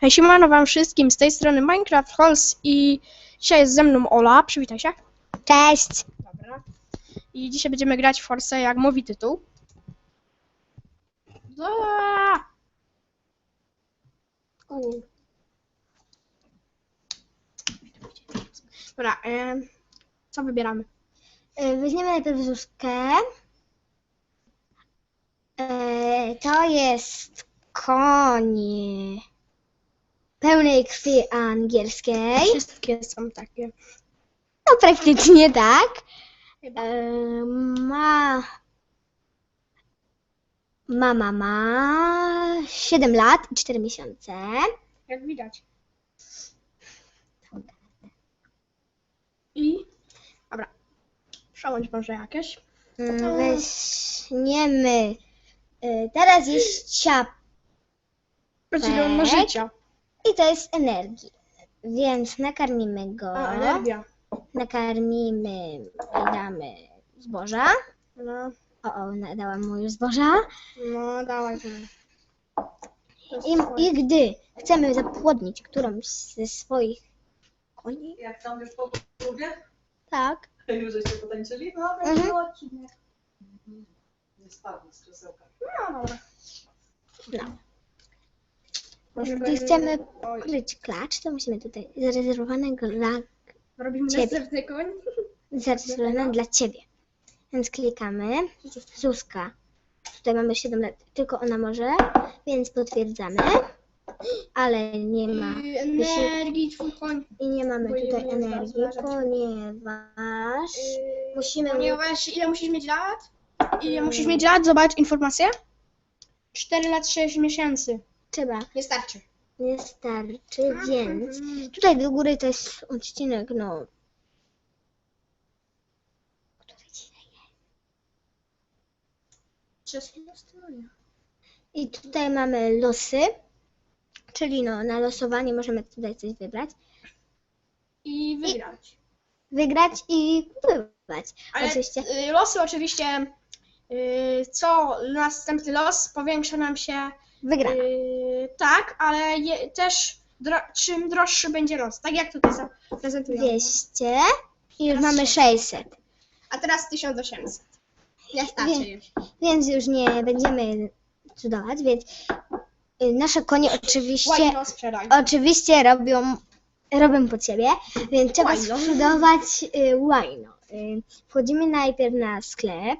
Hej, siemano wam wszystkim, z tej strony Minecraft Halls i dzisiaj jest ze mną Ola, przywitaj się. Cześć! Dobra. I dzisiaj będziemy grać w Force, jak mówi tytuł. Aaaa! Dobra, co wybieramy? Y, Weźmiemy najpierw Zuzkę. Y, To jest koń pełnej krwi angielskiej. Wszystkie są takie. No praktycznie tak. Y, Ma... Mama ma 7 lat i 4 miesiące. Jak widać. I... Dobra. Przełącz może jakieś. Y, Weźmiemy... y, Teraz jest ciap Podzielone Tak. życia. I to jest energii. Więc nakarmimy go. A, energia. nakarmimy i damy zboża. No, O, o, nadałam mu już zboża. no jest I. I gdy chcemy zapłodnić którąś ze swoich koni, Jak tam już po klubie? tak, Już żeście potańczyli? No, Mhm. odcinek. Nie spadł z krzesełka. No dobra. no. Gdy chcemy Oj, kryć klacz, to musimy tutaj zarezerwowanego dla, robimy Ciebie. następny koń. zarezerwowane dla Ciebie. Więc klikamy. Zuzka. Tutaj mamy 7 lat, tylko ona może, więc potwierdzamy. Ale nie ma. I Energii twój koń. I nie mamy Bo tutaj nie energii, zauważyć. ponieważ Yy, musimy. Ponieważ ile musisz mieć lat? Ile musisz mieć lat? Zobacz informację. 4 lat 6 miesięcy. Trzeba. Nie starczy. Nie starczy, więc tutaj do góry to jest odcinek, no. Który dzisiaj jest? I tutaj mamy losy, czyli no na losowanie możemy tutaj coś wybrać, I wygrać. wygrać i kupować. Ale Oczywiście. y, losy oczywiście, y, co następny los powiększa nam się Wygra. y, tak, ale je, też dro, czym droższy będzie los. Tak jak tutaj zaprezentuję. 200 i już mamy 600. 600. A teraz 1800. Nie starczy Wie- już. Więc już nie będziemy cudować, więc y, nasze konie oczywiście oczywiście robią, robią po ciebie, więc trzeba sprzedawać y, łajno. Y, wchodzimy najpierw na sklep.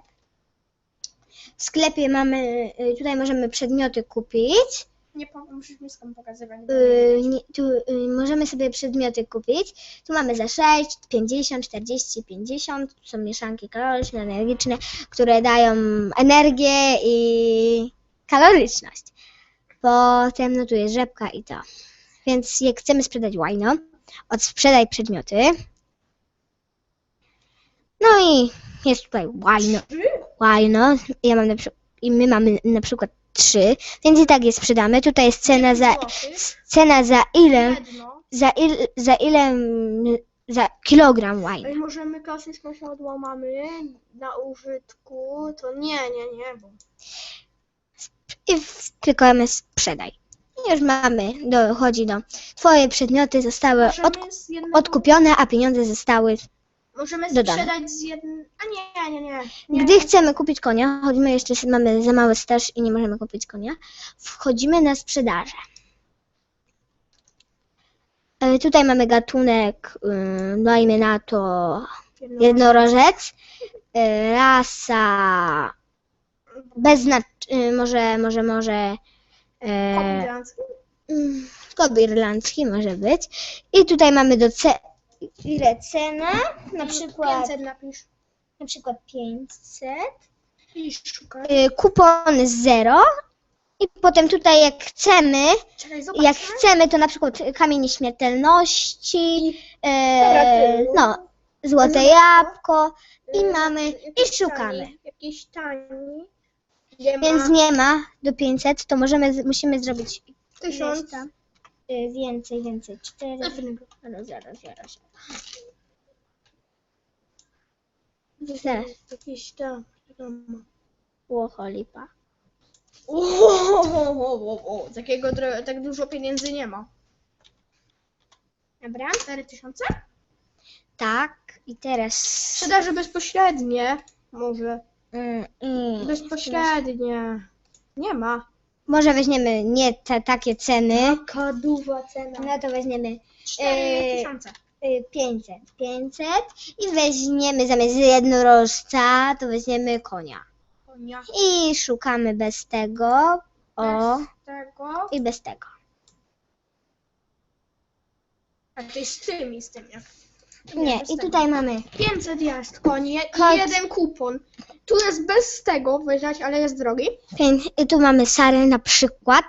W sklepie mamy, y, tutaj możemy przedmioty kupić. Nie musisz mi skąd pokazywać. Y, nie, tu y, możemy sobie przedmioty kupić. Tu mamy za 6, 50, 40, 50. Tu są mieszanki kaloryczne, energiczne, które dają energię i kaloryczność. Potem no tu jest rzepka i to. Więc jak chcemy sprzedać łajno, odsprzedaj przedmioty. No i jest tutaj łajno. Łajno. Ja mam na przykład, i my mamy na przykład 3, więc i tak je sprzedamy. Tutaj jest cena za cena za ile, za ile, za ile, za kilogram. Ej, możemy klasyczne siodła mamy na użytku, to nie, nie, nie, bo I klikamy sprzedaj. I już mamy, dochodzi do, twoje przedmioty zostały możemy od, z jednego, odkupione, a pieniądze zostały. Możemy sprzedać z jednym, a nie, nie, nie, nie. Gdy chcemy kupić konia, chodzimy jeszcze, mamy za mały staż i nie możemy kupić konia, wchodzimy na sprzedaże. E, Tutaj mamy gatunek, dajmy na to jednorożec, y, rasa bez y, może, może, może e, Kombinacji. mm, irlandzki może być. I tutaj mamy do ce... ile cena? Na przykład, 500 napisz na przykład 500. i szukaj. Y, Kupon 0. I potem tutaj jak chcemy, Czekaj, zobacz. jak chcemy, to na przykład kamień nieśmiertelności, Dobra, e, ty. no, złote Zobacz, jabłko i Y, mamy, jakiś i szukamy. Jakiś tani. Więc nie ma do 500, to możemy, musimy zrobić 1000. Y, więcej, więcej, 4, Pewnego. zaraz, zaraz, zaraz. Jakiś tam. wiadomo. łocho lipa. Ohohoho. o, o, takiego, tak dużo pieniędzy nie ma. Dobra. 4000? Tak. I teraz... Sprzedaże bezpośrednie. Może. Mm, mm. Bezpośrednie. Nie ma. Może weźmiemy nie te takie ceny. Kaduwa cena. No to weźmiemy 4000. y, 500. 500 i weźmiemy zamiast jednorożca, to weźmiemy konia. Konia. I szukamy bez tego. O. Bez tego. I bez tego. A to jest z tym i z tym jak. Nie, i tutaj mamy 500 jest koni i jeden kupon. Tu jest bez tego wyjrzeć, ale jest drogi. pięć, i tu mamy Sarę na przykład.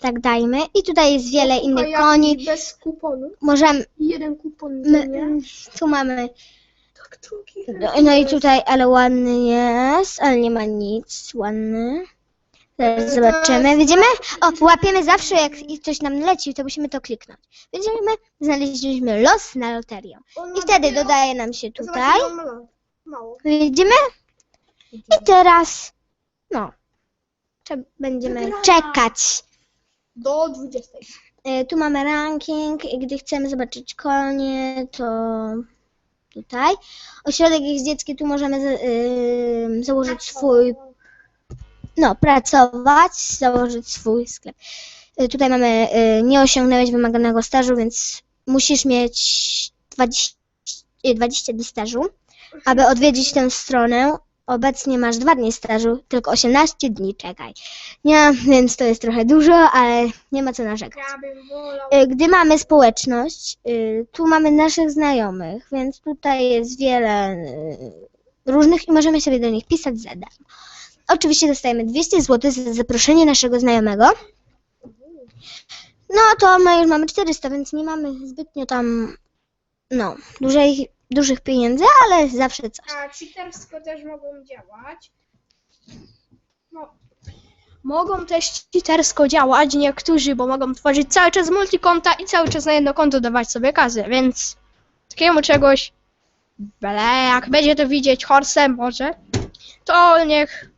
Tak dajmy. I tutaj jest wiele A innych jak koni. Bez kuponu. Możemy. Jeden kupon My, nie. tu mamy. Tak. No, no i tutaj, ale ładny jest, ale nie ma nic. Ładny. Zaraz zobaczymy. Widzimy? O, łapiemy zawsze, jak coś nam leci, to musimy to kliknąć. Widzimy? Znaleźliśmy los na loterię. I wtedy dodaje nam się tutaj. Widzimy? I teraz, no, będziemy czekać. Do 20. E, Tu mamy ranking i gdy chcemy zobaczyć konie, to tutaj. Ośrodek jeździecki, tu możemy y, założyć swój, no, pracować, założyć swój sklep. Y, Tutaj mamy, y, nie osiągnąłeś wymaganego stażu, więc musisz mieć 20, y, 20 dni stażu, aby odwiedzić tę stronę. Obecnie masz 2 dni stażu, tylko 18 dni czekaj. Nie, więc to jest trochę dużo, ale nie ma co narzekać. Gdy mamy społeczność, tu mamy naszych znajomych, więc tutaj jest wiele różnych i możemy sobie do nich pisać za darmo. Oczywiście dostajemy 200 zł za zaproszenie naszego znajomego. No to my już mamy 400, więc nie mamy zbytnio tam, no, dużej, dużych pieniędzy, ale zawsze coś. A cheatersko też mogą działać. No. Mogą też cheatersko działać niektórzy, bo mogą tworzyć cały czas multikonta i cały czas na jedno konto dawać sobie kasę, więc takiemu czegoś byle jak będzie to widzieć Horsem może, to niech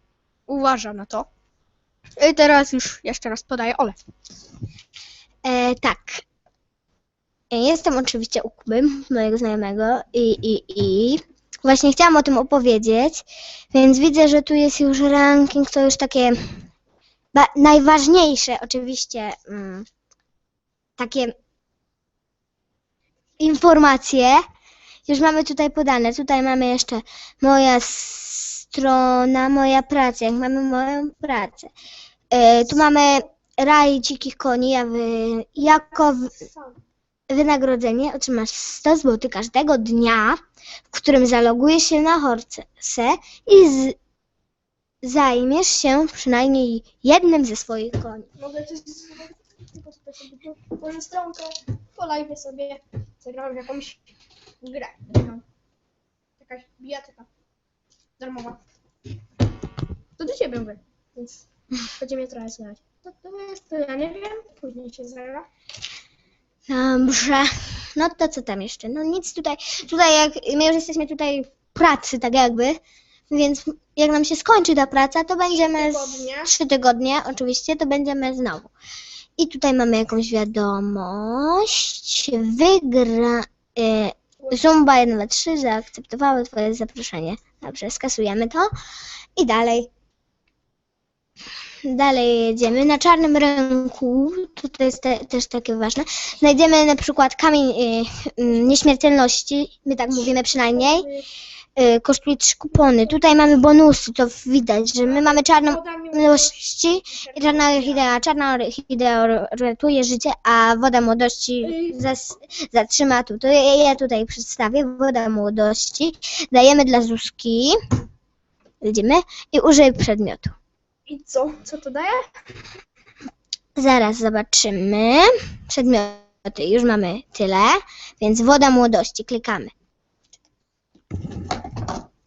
uważa na to. I teraz już jeszcze raz podaję Ole. E, tak. E, Jestem oczywiście u Kuby, mojego znajomego i, i, i właśnie chciałam o tym opowiedzieć, więc widzę, że tu jest już ranking, to już takie najważniejsze oczywiście mm, takie informacje już mamy tutaj podane. Tutaj mamy jeszcze moja strona, moja praca, jak mamy moją pracę. E, tu mamy raj dzikich koni, a wy, jako w, wynagrodzenie otrzymasz 100 zł każdego dnia, w którym zalogujesz się na Horse i z, zajmiesz się przynajmniej jednym ze swoich koni. Mogę sposobu. Może stronkę po sobie zagrałem jakąś grę. No. Jakaś bijatyka. Darmowa. To do ciebie mówię. Więc będzie mnie trochę słychać. To, to jest to ja nie wiem. Później się zagra. Dobrze. No to co tam jeszcze? No nic tutaj. Tutaj jak my już jesteśmy tutaj w pracy, tak jakby. Więc jak nam się skończy ta praca, to będziemy z- tygodnie. trzy tygodnie, oczywiście, to będziemy znowu. I tutaj mamy jakąś wiadomość. Wygra. Y, Zumba 1, 2, 3 zaakceptowały Twoje zaproszenie. Dobrze, skasujemy to. I dalej. Dalej jedziemy. Na czarnym rynku, to jest te, też takie ważne, znajdziemy na przykład kamień y, y, nieśmiertelności, my tak mówimy przynajmniej, kosztuje 3 kupony. Tutaj mamy bonusy, to widać, że my mamy czarną miłości i czarna orchidea. Czarna orchidea ratuje życie, a woda młodości zas, zatrzyma tu. To ja, ja tutaj przedstawię. Woda młodości. Dajemy dla Zuzki. Widzimy? I użyj przedmiotu. I co? Co to daje? Zaraz zobaczymy. Przedmioty. Już mamy tyle. Więc woda młodości. Klikamy.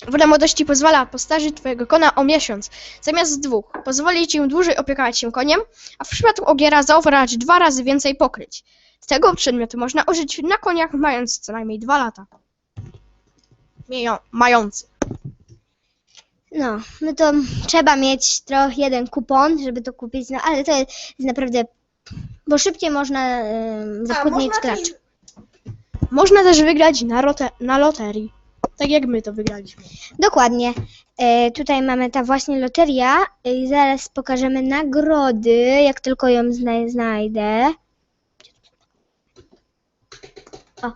Woda młodości pozwala postarzyć twojego kona o miesiąc, zamiast dwóch. Pozwoli ci dłużej opiekować się koniem, a w przypadku ogiera zaoferować dwa razy więcej pokryć. Tego przedmiotu można użyć na koniach mając co najmniej dwa lata. Mieją, mający. No, no to trzeba mieć trochę jeden kupon, żeby to kupić, no ale to jest naprawdę, bo szybciej można można graczy. też, można też wygrać na, rote, na loterii. Tak jak my to wygraliśmy. Dokładnie. E, tutaj mamy ta właśnie loteria i zaraz pokażemy nagrody, jak tylko ją zna znajdę. O,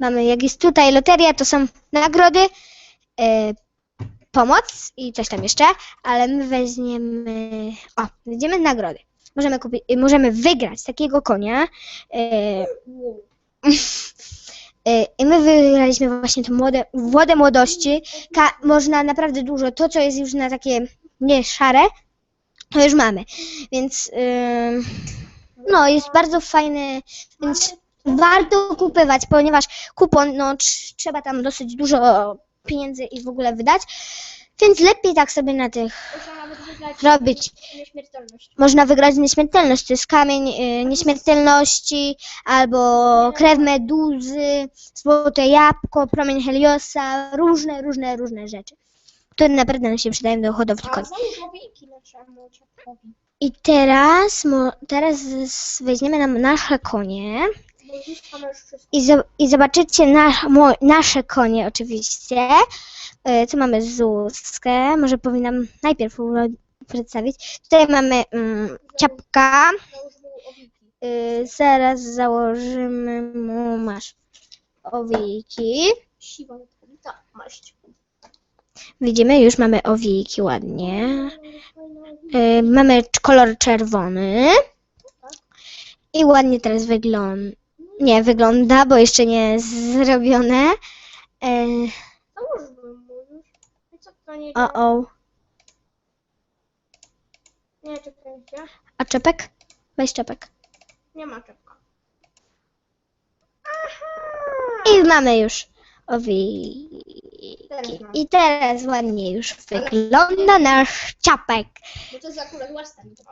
mamy, jak jest tutaj loteria, to są nagrody, e, pomoc i coś tam jeszcze, ale my weźmiemy, o, weźmiemy nagrody. Możemy kupić, możemy wygrać takiego konia. E, I my wygraliśmy właśnie to młode, wodę młodości. Ka- można naprawdę dużo. To, co jest już na takie nie szare, to już mamy. Więc ym, no, jest bardzo fajny, więc warto kupywać, ponieważ kupon, no, tr- trzeba tam dosyć dużo pieniędzy i w ogóle wydać. Więc lepiej tak sobie na tych Można nawet wygrać robić. nieśmiertelność. Można wygrać nieśmiertelność, to jest kamień y, nieśmiertelności, albo krew meduzy, złote jabłko, promień Heliosa, różne, różne, różne rzeczy, które naprawdę nam się przydają do hodowli A koni. ciapkowi. I teraz, mo, teraz z- weźmiemy nam nasze konie I, zo, i zobaczycie na, nasze konie oczywiście. Y, Tu mamy Zuzkę, może powinnam najpierw przedstawić. Tutaj mamy mm, ciapka. Y, zaraz założymy mu, masz owiki. Widzimy, już mamy owiki ładnie. Y, mamy kolor czerwony. I ładnie teraz wygląda. Nie, wygląda, bo jeszcze nie jest zrobione. Mu już. I co to nie o, o. Nie, czekajcie. A czepek? Weź czepek. Nie ma czepka. I mamy już owiki. Teraz mam. I teraz ładnie już wygląda nasz czapek. Bo to jest akurat.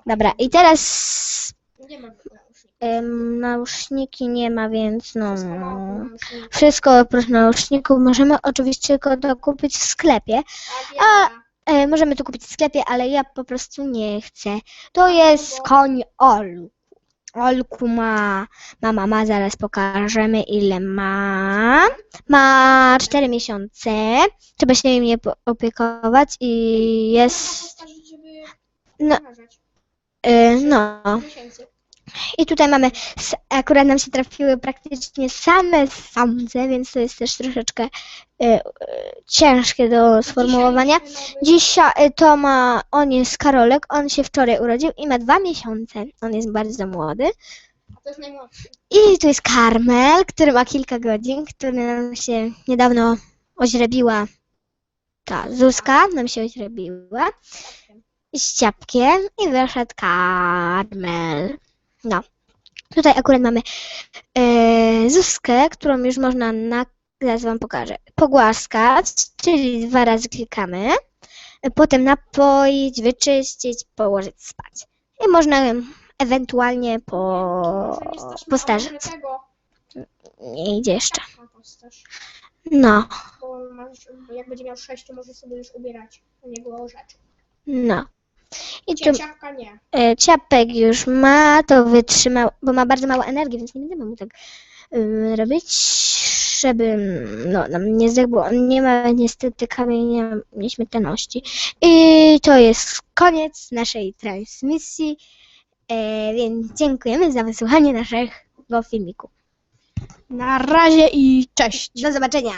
Dobra, i teraz Nie ma nausznika. Ym, Nauszniki nie ma, więc no. Wszystko ma nausznika. Wszystko oprócz nauszników możemy oczywiście tylko to kupić w sklepie. A, A- E, możemy to kupić w sklepie, ale ja po prostu nie chcę. To jest koń Olku. Olku ma, ma mama, zaraz pokażemy ile ma. Ma 4 miesiące. Trzeba się nim nie po- opiekować i jest, żeby no. Y, no. I tutaj mamy, akurat nam się trafiły praktycznie same samce, więc to jest też troszeczkę e, e, ciężkie do sformułowania. Dzisiaj e, to ma, on jest Karolek, on się wczoraj urodził i ma dwa miesiące. On jest bardzo młody. I tu jest Karmel, który ma kilka godzin, który nam się niedawno oźrebiła. Ta Zuzka nam się oźrebiła. Z ciapkiem i wyszedł Karmel. No. Tutaj akurat mamy Zuzkę, którą już można na, zaraz wam pokażę, pogłaskać, czyli dwa razy klikamy. E, Potem napoić, wyczyścić, położyć spać. I można ją ewentualnie po, postarzeć. Nie idzie jeszcze. No, Bo masz, jak będzie miał 6, to może sobie już ubierać u niego rzeczy. no. I tu Cieciapka nie. e, ciapek już ma, to wytrzymał, bo ma bardzo mało energii, więc nie będziemy mu tak y, robić, żeby no, nam nie zdechł, bo on nie ma niestety kamienia nieśmiertelności. I to jest koniec naszej transmisji, e, więc dziękujemy za wysłuchanie naszego filmiku. Na razie i cześć. Do zobaczenia!